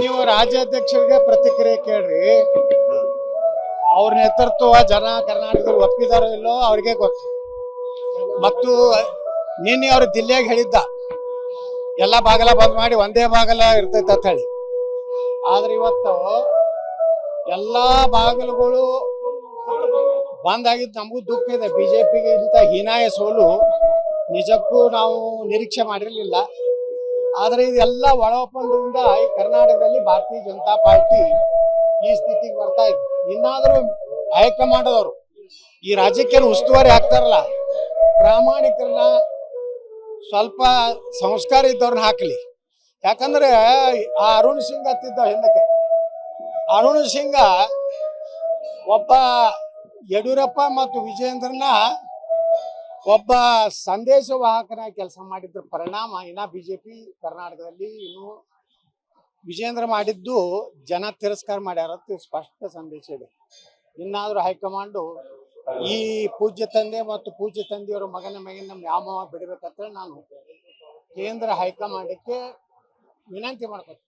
ನೀವು ರಾಜ್ಯಾಧ್ಯಕ್ಷರಿಗೆ ಪ್ರತಿಕ್ರಿಯೆ ಕೇಳ್ರಿ. ಅವ್ರ ನೇತೃತ್ವ ಜನ ಕರ್ನಾಟಕದಲ್ಲಿ ಒಪ್ಪಿದಾರೋ ಇಲ್ಲೋ ಅವ್ರಿಗೆ ಗೊತ್ತು ಮತ್ತು ನಿನ್ನೆ ಅವ್ರು ದಿಲ್ಲಿಯಾಗ ಹೇಳಿದ್ದ. ಎಲ್ಲ ಬಾಗಲ ಬಂದ್ ಮಾಡಿ ಒಂದೇ ಬಾಗಲ ಇರ್ತೈತೆ ಅಂತ ಹೇಳಿ. ಆದ್ರೆ ಇವತ್ತು ಎಲ್ಲಾ ಬಾಗಿಲುಗಳು ಬಂದ್ ಆಗಿದ್ದು ನಮಗೂ ದುಃಖ ಇದೆ. ಬಿಜೆಪಿಗೆ ಇಂಥ ಹೀನಾಯ ಸೋಲು ನಿಜಕ್ಕೂ ನಾವು ನಿರೀಕ್ಷೆ ಮಾಡಿರಲಿಲ್ಲ. ಆದ್ರೆ ಇದೆಲ್ಲ ಒಳ ಒಪ್ಪಂದದಿಂದ ಕರ್ನಾಟಕದಲ್ಲಿ ಭಾರತೀಯ ಜನತಾ ಪಾರ್ಟಿ ಈ ಸ್ಥಿತಿಗೆ ಬರ್ತಾ ಇದೆ. ಇನ್ನಾದರೂ ಹೈಕಮಾಂಡದವರು ಈ ಏನು ಉಸ್ತುವಾರಿ ಹಾಕ್ತಾರಲ್ಲ ಪ್ರಾಮಾಣಿಕರನ್ನ ಸ್ವಲ್ಪ ಸಂಸ್ಕಾರ ಇದ್ದವ್ರನ್ನ ಹಾಕಲಿ. ಯಾಕಂದ್ರೆ ಆ ಅರುಣ್ ಸಿಂಗ್ ಹತ್ತಿದ್ದ ಹಿಂದಕ್ಕೆ, ಅರುಣ್ ಸಿಂಗ ಒಬ್ಬ ಯಡಿಯೂರಪ್ಪ ಮತ್ತು ವಿಜಯೇಂದ್ರನ ಒಬ್ಬ ಸಂದೇಶವಾಹಕನ ಕೆಲಸ ಮಾಡಿದ್ರ. ಪರಿಣಾಮ ಇನ್ನ ಬಿಜೆಪಿ ಕರ್ನಾಟಕದಲ್ಲಿ ಇನ್ನು ವಿಜೇಂದ್ರ ಮಾಡಿದ್ದು ಜನ ತಿರಸ್ಕಾರ ಮಾಡ್ಯಾರ ಸ್ಪಷ್ಟ ಸಂದೇಶ ಇದೆ. ಇನ್ನಾದ್ರೂ ಹೈಕಮಾಂಡು ಈ ಪೂಜ್ಯ ತಂದೆ ಮತ್ತು ಪೂಜ್ಯ ತಂದೆಯವರ ಮಗನ ಮಗನ ವ್ಯಾಮೋಹ ಬಿಡಬೇಕಂತ ನಾನು ಕೇಂದ್ರ ಹೈಕಮಾಂಡಕ್ಕೆ ವಿನಂತಿ ಮಾಡ್ಕೊತೀನಿ.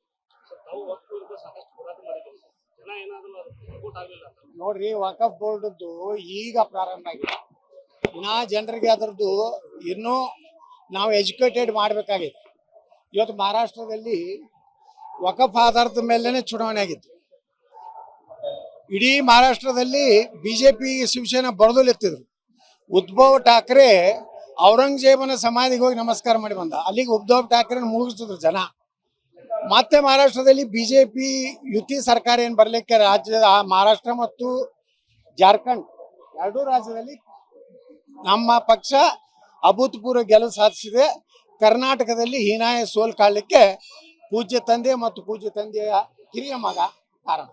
ನೋಡ್ರಿ ವಕಫ್ ಬೋರ್ಡ್ದು ಈಗ ಪ್ರಾರಂಭ ಆಗಿದೆ. ಇನ್ನ ಜನರಿಗೆ ಅದರದ್ದು ಇನ್ನೂ ನಾವು ಎಜುಕೇಟೆಡ್ ಮಾಡಬೇಕಾಗಿದೆ. ಇವತ್ತು ಮಹಾರಾಷ್ಟ್ರದಲ್ಲಿ ವಕಫ್ ಆಧಾರದ ಮೇಲೇನೆ ಚುನಾವಣೆ ಆಗಿತ್ತು. ಇಡೀ ಮಹಾರಾಷ್ಟ್ರದಲ್ಲಿ ಬಿಜೆಪಿ, ಶಿವಸೇನಾ ಬರದಲ್ಲಿತ್ತಿದ್ರು ಉದ್ಭವ್ ಠಾಕ್ರೆ ಔರಂಗಜೇಬನ ಸಮಾಧಿಗೆ ಹೋಗಿ ನಮಸ್ಕಾರ ಮಾಡಿ ಬಂದ. ಅಲ್ಲಿಗೆ ಉದ್ಧವ್ ಠಾಕ್ರೆ ಮುಗಿಸಿದ್ರು ಜನ. ಮತ್ತೆ ಮಹಾರಾಷ್ಟ್ರದಲ್ಲಿ ಬಿಜೆಪಿ, ಯುತಿ ಸರ್ಕಾರ ಏನು ಬರ್ಲಿಕ್ಕೆ ರಾಜ್ಯದ ಮಹಾರಾಷ್ಟ್ರ ಮತ್ತು ಜಾರ್ಖಂಡ್ ಎರಡೂ ರಾಜ್ಯದಲ್ಲಿ ನಮ್ಮ ಪಕ್ಷ ಅಭೂತಪೂರ್ವ ಗೆಲುವು ಸಾಧಿಸಿದೆ. ಕರ್ನಾಟಕದಲ್ಲಿ ಹೀನಾಯ ಸೋಲ್ ಕಾಣಲಿಕ್ಕೆ ಪೂಜ್ಯ ತಂದೆ ಮತ್ತು ಪೂಜ್ಯ ತಂದೆಯ ಹಿರಿಯ ಮಗ ಕಾರಣ.